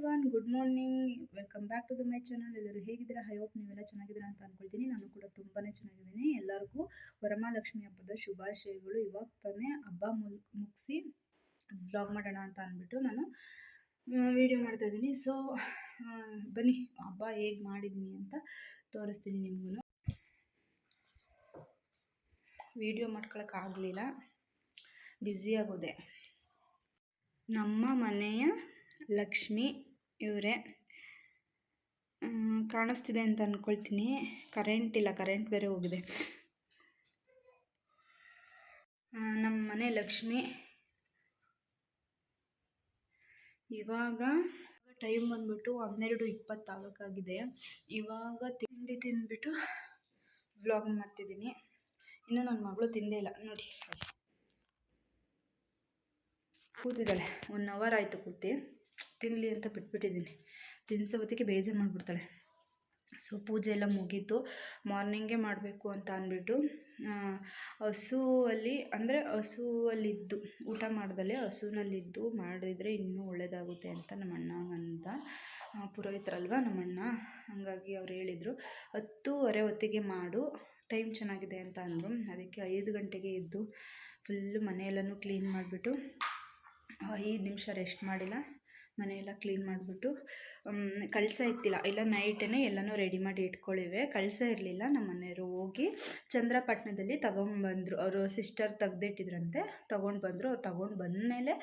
Everyone good morning welcome back to the my channel ಎಲ್ಲರೂ ಹೇಗಿದ್ದೀರಾ? I hope ನೀವೆಲ್ಲ ಚೆನ್ನಾಗಿದ್ದೀರಾ ಅಂತ ಅಂದ್ಕೊಳ್ತೀನಿ ನಾನು ಕೂಡ ತುಂಬಾ ಚೆನ್ನಾಗಿದ್ದೀನಿ. ಎಲ್ಲರಿಗೂ ವರಮಹಾಲಕ್ಷ್ಮಿ ಹಬ್ಬದ ಶುಭಾಶಯಗಳು. ಇವಾಗ ತಾನೇ ಹಬ್ಬ ಮುಲ್, ಮುಗಿಸಿ ವ್ಲಾಗ್ ಮಾಡೋಣ ಅಂತ ಅಂದ್ಬಿಟ್ಟು ನಾನು ವಿಡಿಯೋ ಮಾಡ್ತಾ ಇದ್ದೀನಿ. ಸೊ ಬನ್ನಿ. ಹಬ್ಬ ಹೇಗೆ ಮಾಡಿದ್ದೀನಿ ಅಂತ ತೋರಿಸ್ತೀನಿ ನಿಮಗೂ ವಿಡಿಯೋ ಮಾಡ್ಕೊಳಕ್ಕಾಗಲಿಲ್ಲ ಬ್ಯುಸಿಯಾಗೋದೆ ನಮ್ಮ ಮನೆಯ ಲಕ್ಷ್ಮಿ ಇವರೇ. ಕಾಣಿಸ್ತಿದೆ ಅಂತ ಅಂದ್ಕೊಳ್ತೀನಿ ಕರೆಂಟ್ ಇಲ್ಲ ಕರೆಂಟ್ ಬೇರೆ ಹೋಗಿದೆ. ನಮ್ಮ ಮನೆ ಲಕ್ಷ್ಮಿ. ಇವಾಗ ಟೈಮ್ ಬಂದ್ಬಿಟ್ಟು ಹನ್ನೆರಡು ಇಪ್ಪತ್ತಾಗಕ್ಕಾಗಿದೆ. ಇವಾಗ ತಿಂಡಿ ತಿಂದ್ಬಿಟ್ಟು ವ್ಲಾಗ್ ಮಾಡ್ತಿದ್ದೀನಿ. ಇನ್ನೂ ನನ್ನ ಮಗಳು ತಿಂದೇ ಇಲ್ಲ. ನೋಡಿ. ಕೂತಿದ್ದಾಳೆ. ಒನ್ ಅವರ್ ಆಯಿತು ಕೂತಿ. ತಿನ್ನಲಿ ಅಂತ ಬಿಟ್ಬಿಟ್ಟಿದ್ದೀನಿ. ತಿನ್ಸೋ ಹೊತ್ತಿಗೆ ಬೇಜಾರು ಮಾಡಿಬಿಡ್ತಾಳೆ. ಸೊ ಪೂಜೆ ಎಲ್ಲ ಮುಗೀತು. ಮಾರ್ನಿಂಗೇ ಮಾಡಬೇಕು ಅಂತ ಅಂದ್ಬಿಟ್ಟು ಹಸುವಲ್ಲಿ, ಅಂದರೆ ಹಸುವಲ್ಲಿದ್ದು, ಊಟ ಮಾಡ್ದಲೇ ಹಸುವಲ್ಲಿದ್ದು ಮಾಡಿದರೆ ಇನ್ನೂ ಒಳ್ಳೆಯದಾಗುತ್ತೆ ಅಂತ ನಮ್ಮ ಅಣ್ಣ ಅಂತ ಪುರೋಹಿತರಲ್ವ ನಮ್ಮಣ್ಣ? ಹಾಗಾಗಿ ಅವ್ರು ಹೇಳಿದರು, ಹತ್ತೂವರೆ ಹೊತ್ತಿಗೆ ಮಾಡು, ಟೈಮ್ ಚೆನ್ನಾಗಿದೆ ಅಂತ ಅಂದರು. ಅದಕ್ಕೆ ಐದು ಗಂಟೆಗೆ ಇದ್ದು ಫುಲ್ಲು ಮನೆಯೆಲ್ಲನೂ ಕ್ಲೀನ್ ಮಾಡಿಬಿಟ್ಟು, ಐದು ನಿಮಿಷ ರೆಸ್ಟ್ ಮಾಡಿಲ್ಲ. ಮನೆಯೆಲ್ಲ ಕ್ಲೀನ್ ಮಾಡಿಬಿಟ್ಟು ಕಳಸ ಇತ್ತಿಲ್ಲ. ಇಲ್ಲ ನೈಟೇ ಎಲ್ಲನೂ ರೆಡಿ ಮಾಡಿ ಇಟ್ಕೊಳ್ಳಿವೆ ಕಳಸ ಇರಲಿಲ್ಲ. ನಮ್ಮ ಮನೆಯವರು ಹೋಗಿ ಚಂದ್ರಪಟ್ಟಣದಲ್ಲಿ ತಗೊಂಡ್ಬಂದರು ಅವರು ಸಿಸ್ಟರ್ ತೆಗ್ದಿಟ್ಟಿದ್ರಂತೆ. ತೊಗೊಂಡು ಬಂದರು. ಅವ್ರು ತೊಗೊಂಡು ಬಂದಮೇಲೆ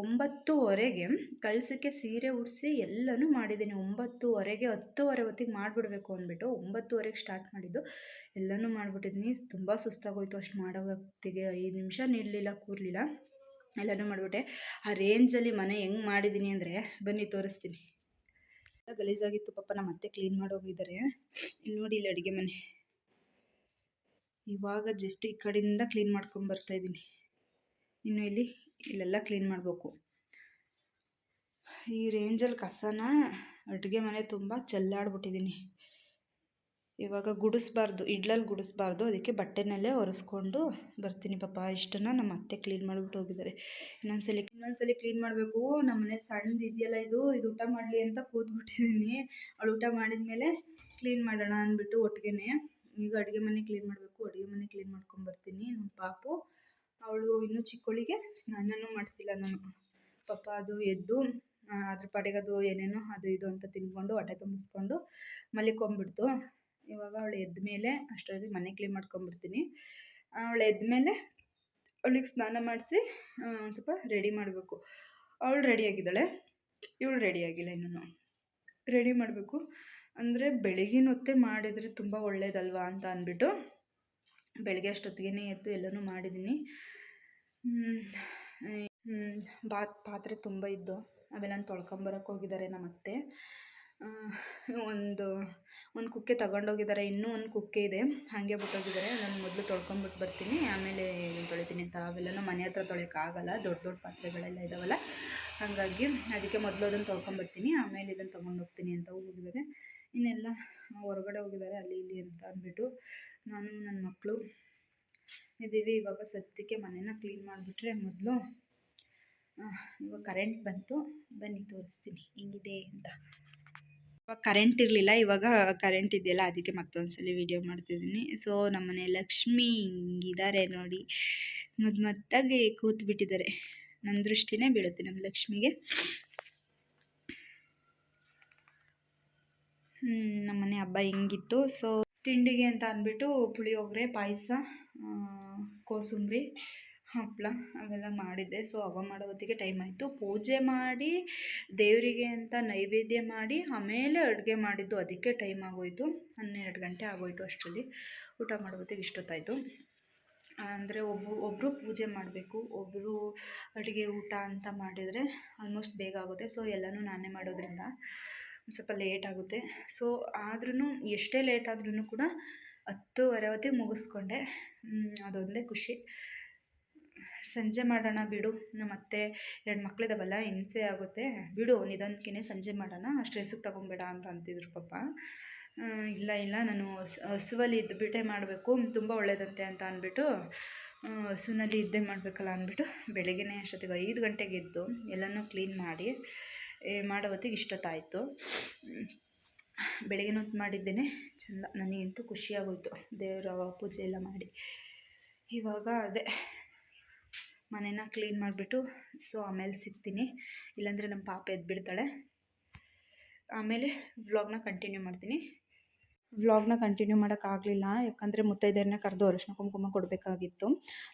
ಒಂಬತ್ತುವರೆಗೆ ಕಳಸಕ್ಕೆ ಸೀರೆ ಉಡಿಸಿ ಎಲ್ಲನೂ ಮಾಡಿದ್ದೀನಿ. ಒಂಬತ್ತುವರೆಗೆ, ಹತ್ತುವರೆ ಹೊತ್ತಿಗೆ ಮಾಡಿಬಿಡ್ಬೇಕು ಅಂದ್ಬಿಟ್ಟು ಒಂಬತ್ತುವರೆಗೆ ಸ್ಟಾರ್ಟ್ ಮಾಡಿದ್ದು. ಎಲ್ಲನೂ ಮಾಡಿಬಿಟ್ಟಿದ್ದೀನಿ ತುಂಬ ಸುಸ್ತಾಗೋಯ್ತು. ಅಷ್ಟು ಮಾಡೋ ಹೊತ್ತಿಗೆ ಐದು ನಿಮಿಷ ನಿಲ್ಲಲಿಲ್ಲ ಕೂರಲಿಲ್ಲ. ಎಲ್ಲನೂ ಮಾಡಿಬಿಟ್ಟೆ. ಆ ರೇಂಜಲ್ಲಿ ಮನೆ ಹೆಂಗೆ ಮಾಡಿದ್ದೀನಿ ಅಂದರೆ, ಬನ್ನಿ ತೋರಿಸ್ತೀನಿ. ಗಲೀಜಾಗಿತ್ತು ಪಾಪ ನಮ್ಮ ಅತ್ತೆ ಕ್ಲೀನ್ ಮಾಡೋಗಿದ್ದಾರೆ ಇಲ್ಲಿ ನೋಡಿ ಇಲ್ಲಿ ಅಡುಗೆ ಮನೆ. ಇವಾಗ ಜಸ್ಟ್ ಈ ಕಡೆಯಿಂದ ಕ್ಲೀನ್ ಮಾಡ್ಕೊಂಡು ಇದ್ದೀನಿ. ಇನ್ನು ಇಲ್ಲಿ, ಇಲ್ಲೆಲ್ಲ ಕ್ಲೀನ್ ಮಾಡಬೇಕು. ಈ ರೇಂಜಲ್ಲಿ ಕಸನ ಅಡುಗೆ ಮನೆ ತುಂಬ ಚೆಲ್ಲಾಡ್ಬಿಟ್ಟಿದ್ದೀನಿ. ಇವಾಗ ಗುಡಿಸ್ಬಾರ್ದು ಇಡ್ಲಲ್ಲಿ ಗುಡಿಸ್ಬಾರ್ದು. ಅದಕ್ಕೆ ಬಟ್ಟೆನಲ್ಲೇ ಒರೆಸ್ಕೊಂಡು ಬರ್ತೀನಿ ಪಾಪ. ಇಷ್ಟನ್ನು ನಮ್ಮ ಅತ್ತೆ ಕ್ಲೀನ್ ಮಾಡಿಬಿಟ್ಟು ಹೋಗಿದ್ದಾರೆ. ಇನ್ನೊಂದ್ಸಲಿ ಇನ್ನೊಂದ್ಸಲಿ ಕ್ಲೀನ್ ಮಾಡಬೇಕು. ನಮ್ಮ ಮನೆ ಸಣ್ಣದು ಇದೆಯಲ್ಲ ಇದು. ಇದು ಊಟ ಮಾಡಲಿ ಅಂತ ಕೂತ್ಬಿಟ್ಟಿದ್ದೀನಿ ಅವಳು ಊಟ ಮಾಡಿದ ಮೇಲೆ ಕ್ಲೀನ್ ಮಾಡೋಣ ಅಂದ್ಬಿಟ್ಟು ಒಟ್ಟಿಗೆನೇ. ಈಗ ಅಡುಗೆ ಮನೆ ಕ್ಲೀನ್ ಮಾಡಬೇಕು. ಅಡುಗೆ ಮನೆ ಕ್ಲೀನ್ ಮಾಡ್ಕೊಂಬರ್ತೀನಿ ನಮ್ಮ ಪಾಪು, ಅವಳು ಇನ್ನೂ ಚಿಕ್ಕವಳಿಗೆ ಸ್ನಾನನೂ ಮಾಡಿಸಿಲ್ಲ ನಾನು. ಪಾಪ ಅದು ಎದ್ದು ಅದ್ರ ಪಾಡಿಗೆ ಅದು ಏನೇನೋ ಅದು ಇದು ಅಂತ ತಿನ್ಕೊಂಡು, ಹೊಟ್ಟೆ ತುಂಬಿಸ್ಕೊಂಡು ಮಲಿಕೊಂಬಿಡ್ತು ಇವಾಗ ಅವಳು ಎದ್ದ ಮೇಲೆ ಅಷ್ಟರಲ್ಲಿ ಮನೆ ಕ್ಲೀನ್ ಮಾಡ್ಕೊಂಬಿಡ್ತೀನಿ ಅವಳು ಎದ್ದ ಮೇಲೆ ಅವಳಿಗೆ ಸ್ನಾನ ಮಾಡಿಸಿ ಒಂದು ಸ್ವಲ್ಪ ರೆಡಿ ಮಾಡಬೇಕು. ಅವಳು ರೆಡಿಯಾಗಿದ್ದಾಳೆ ಇವಳು ರೆಡಿಯಾಗಿಲ್ಲ ಇನ್ನೂ ರೆಡಿ ಮಾಡಬೇಕು. ಅಂದರೆ ಬೆಳಗಿನ ಹೊತ್ತೇ ಮಾಡಿದರೆ ತುಂಬ ಒಳ್ಳೇದಲ್ವಾ ಅಂತ ಅಂದ್ಬಿಟ್ಟು ಬೆಳಗ್ಗೆ ಅಷ್ಟೊತ್ತಿಗೆ ಎದ್ದು ಎಲ್ಲನೂ ಮಾಡಿದ್ದೀನಿ. ಬಾತ್, ಪಾತ್ರೆ ತುಂಬ ಇದ್ದು, ಅವೆಲ್ಲ ತೊಳ್ಕೊಂಬರಕ್ಕೆ ಹೋಗಿದ್ದಾರೆ ನಮ್ಮ ಅತ್ತೆ ಒಂದು ಒಂದು ಕುಕ್ಕೆ ತಗೊಂಡೋಗಿದ್ದಾರೆ. ಇನ್ನೂ ಒಂದು ಕುಕ್ಕೆ ಇದೆ. ಹಾಗೆ ಬಿಟ್ಟೋಗಿದ್ದಾರೆ. ನಾನು ಮೊದಲು ತೊಳ್ಕೊಂಬಿಟ್ಟು ಬರ್ತೀನಿ. ಆಮೇಲೆ ತೊಳಿತೀನಿ ಅಂತ ಅವೆಲ್ಲನೂ ಮನೆ ಹತ್ರ ತೊಳೆಯೋಕ್ಕಾಗಲ್ಲ ದೊಡ್ಡ ದೊಡ್ಡ ಪಾತ್ರೆಗಳೆಲ್ಲ ಇದ್ದಾವಲ್ಲ ಹಾಗಾಗಿ ಅದಕ್ಕೆ ಮೊದಲು ಅದನ್ನು ತೊಳ್ಕೊಂಬರ್ತೀನಿ ಆಮೇಲೆ ಇದನ್ನು ತೊಗೊಂಡು ಹೋಗ್ತೀನಿ ಅಂತ ಹೋಗಿದ್ದಾರೆ ಇನ್ನೆಲ್ಲ ಹೊರಗಡೆ ಹೋಗಿದ್ದಾರೆ. ಅಲ್ಲಿ ಇಲ್ಲಿ ಅಂತ ಅಂದ್ಬಿಟ್ಟು ನಾನು ನನ್ನ ಮಕ್ಕಳು ಇದ್ದೀವಿ ಇವಾಗ ಸದ್ಯಕ್ಕೆ ಮನೇನ ಕ್ಲೀನ್ ಮಾಡಿಬಿಟ್ರೆ ಮೊದಲು ಇವಾಗ ಕರೆಂಟ್ ಬಂತು. ಬನ್ನಿ ತೋರಿಸ್ತೀನಿ. ಹೆಂಗಿದೆ ಅಂತ. ಇವಾಗ ಕರೆಂಟ್ ಇರಲಿಲ್ಲ, ಇವಾಗ ಕರೆಂಟ್ ಇದೆಯಲ್ಲ, ಅದಕ್ಕೆ ಮತ್ತೊಂದು ಸಲ ವೀಡಿಯೋ ಮಾಡ್ತಿದ್ದೀನಿ. ಸೊ ನಮ್ಮನೆ ಲಕ್ಷ್ಮಿ ಹಿಂಗಿದ್ದಾರೆ ನೋಡಿ. ಮುದ್ದು ಮತ್ತಾಗಿ ಕೂತ್ಬಿಟ್ಟಿದ್ದಾರೆ. ನನ್ನ ದೃಷ್ಟಿನೇ ಬೀಳುತ್ತೆ ನಮ್ಮ ಲಕ್ಷ್ಮಿಗೆ. ನಮ್ಮನೆ ಹಬ್ಬ ಹೆಂಗಿತ್ತು? ಸೊ ತಿಂಡಿಗೆ ಅಂತ ಅಂದ್ಬಿಟ್ಟು ಪುಳಿಯೋಗರೆ, ಪಾಯಸ ಕೋಸಂಬರಿ. ಹಪ್ಪಳ ಅವೆಲ್ಲ ಮಾಡಿದ್ದೆ. ಸೊ ಅವ ಮಾಡೋ ಹೊತ್ತಿಗೆ ಟೈಮ್ ಆಯಿತು. ಪೂಜೆ ಮಾಡಿ, ದೇವರಿಗೆ ಅಂತ ನೈವೇದ್ಯ ಮಾಡಿ, ಆಮೇಲೆ ಅಡುಗೆ ಮಾಡಿದ್ದು. ಅದಕ್ಕೆ ಟೈಮ್ ಆಗೋಯಿತು. ಹನ್ನೆರಡು ಗಂಟೆ ಆಗೋಯಿತು ಅಷ್ಟರಲ್ಲಿ. ಊಟ ಮಾಡೋ ಹೊತ್ತಿಗೆ ಇಷ್ಟೊತ್ತಾಯಿತು. ಅಂದರೆ ಒಬ್ಬ ಒಬ್ಬರು ಪೂಜೆ ಮಾಡಬೇಕು. ಒಬ್ಬರು ಅಡುಗೆ ಊಟ ಅಂತ ಮಾಡಿದರೆ ಆಲ್ಮೋಸ್ಟ್ ಬೇಗ ಆಗುತ್ತೆ. ಸೊ ಎಲ್ಲನೂ ನಾನೇ ಮಾಡೋದ್ರಿಂದ ಸ್ವಲ್ಪ ಲೇಟ್ ಆಗುತ್ತೆ. ಸೊ ಆದ್ರೂ ಎಷ್ಟೇ ಲೇಟ್ ಆದ್ರೂ ಕೂಡ ಹತ್ತುವರೆ ಹೊತ್ತಿಗೆ ಮುಗಿಸ್ಕೊಂಡೆ. ಅದೊಂದೇ ಖುಷಿ. ಸಂಜೆ ಮಾಡೋಣ ಬಿಡು. ನಮ್ಮ ಅತ್ತೆ ಎರಡು ಮಕ್ಳಿದಾವಲ್ಲ, ಹಿಂಸೆ ಆಗುತ್ತೆ. ಬಿಡು ನಿಧಾನಕ್ಕೆ ಸಂಜೆ ಮಾಡೋಣ. ಸ್ಟ್ರೆಸ್ಸಿಗೆ ತೊಗೊಂಬೇಡ ಅಂತ ಅಂತಿದ್ರು ಪಾಪ. ಇಲ್ಲ ಇಲ್ಲ, ನಾನು ಹಸುವಲ್ಲಿ ಇದ್ದುಬಿಟ್ಟೆ ಮಾಡಬೇಕು. ತುಂಬ ಒಳ್ಳೇದಂತೆ ಅಂತ ಅಂದ್ಬಿಟ್ಟು ಹಸುನಲ್ಲಿ ಇದ್ದೇ ಮಾಡಬೇಕಲ್ಲ ಅಂದ್ಬಿಟ್ಟು, ಬೆಳಗ್ಗೆನೇ ಅಷ್ಟೊತ್ತಿಗೆ ಐದು ಗಂಟೆಗೆ ಇದ್ದು ಎಲ್ಲನೂ ಕ್ಲೀನ್ ಮಾಡಿ ಮಾಡೋ ಹೊತ್ತಿಗೆ ಇಷ್ಟೊತ್ತಾಯಿತು. ಬೆಳಗ್ಗೆ ಹೊತ್ತು ಮಾಡಿದ್ದೇನೆ. ಚೆಂದ, ನನಗಂತೂ ಖುಷಿಯಾಗೋಯ್ತು. ದೇವರ ಪೂಜೆ ಎಲ್ಲ ಮಾಡಿ. ಇವಾಗ ಅದೇ. ಮನೇನ ಕ್ಲೀನ್ ಮಾಡಿಬಿಟ್ಟು ಸೊ ಆಮೇಲೆ ಸಿಗ್ತೀನಿ. ಇಲ್ಲಾಂದರೆ ನಮ್ಮ ಪಾಪ ಎದ್ಬಿಡ್ತಾಳೆ. ಆಮೇಲೆ ವ್ಲಾಗ್ನ ಕಂಟಿನ್ಯೂ ಮಾಡ್ತೀನಿ. ವ್ಲಾಗ್ನ ಕಂಟಿನ್ಯೂ ಮಾಡೋಕ್ಕಾಗಲಿಲ್ಲ ಯಾಕಂದರೆ ಮುತ್ತೈದೆಯರನ್ನ ಕರೆದು ಅರಿಶಿನ ಕುಂಕುಮ ಕೊಡಬೇಕಾಗಿತ್ತು.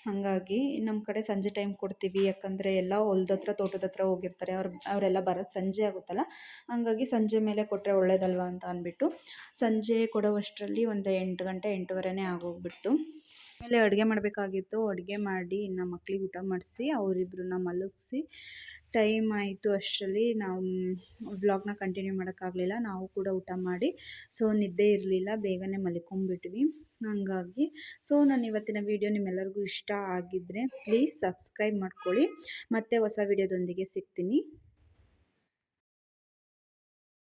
ಹಾಗಾಗಿ ನಮ್ಮ ಕಡೆ ಸಂಜೆ ಟೈಮ್ ಕೊಡ್ತೀವಿ. ಯಾಕಂದರೆ ಎಲ್ಲ ಹೊಲ್ದತ್ರ ತೋಟದ ಹತ್ರ ಹೋಗಿರ್ತಾರೆ. ಅವ್ರು, ಅವರೆಲ್ಲ ಬರೋದು ಸಂಜೆ ಆಗುತ್ತಲ್ಲ. ಹಾಗಾಗಿ ಸಂಜೆ ಮೇಲೆ ಕೊಟ್ಟರೆ ಒಳ್ಳೇದಲ್ವ ಅಂತ ಅಂದ್ಬಿಟ್ಟು ಸಂಜೆ ಕೊಡೋವಷ್ಟರಲ್ಲಿ ಒಂದು ಎಂಟು ಗಂಟೆ, ಎಂಟೂವರೆನೇ ಆಗೋಗ್ಬಿಡ್ತು. ಆಮೇಲೆ ಅಡುಗೆ ಮಾಡಬೇಕಾಗಿತ್ತು. ಅಡುಗೆ ಮಾಡಿ ನಮ್ಮ ಮಕ್ಕಳಿಗೆ ಊಟ ಮಾಡಿಸಿ, ಅವರಿಬ್ರನ್ನ ಮಲಗಿಸಿ. ಟೈಮ್ ಆಯಿತು ಅಷ್ಟರಲ್ಲಿ ನಾವು ವ್ಲಾಗ್ನ ಕಂಟಿನ್ಯೂ ಮಾಡೋಕ್ಕಾಗಲಿಲ್ಲ. ನಾವು ಕೂಡ ಊಟ ಮಾಡಿ, ಸೊ ನಿದ್ದೆ ಇರಲಿಲ್ಲ. ಬೇಗನೆ ಮಲ್ಕೊಂಬಿಟ್ವಿ. ಹಾಗಾಗಿ, ಸೊ ನಾನು ಇವತ್ತಿನ ವೀಡಿಯೋ ನಿಮ್ಮೆಲ್ಲರಿಗೂ ಇಷ್ಟ ಆಗಿದ್ದರೆ ಪ್ಲೀಸ್ ಸಬ್ಸ್ಕ್ರೈಬ್ ಮಾಡ್ಕೊಳ್ಳಿ. ಮತ್ತೆ ಹೊಸ ವೀಡಿಯೋದೊಂದಿಗೆ ಸಿಗ್ತೀನಿ.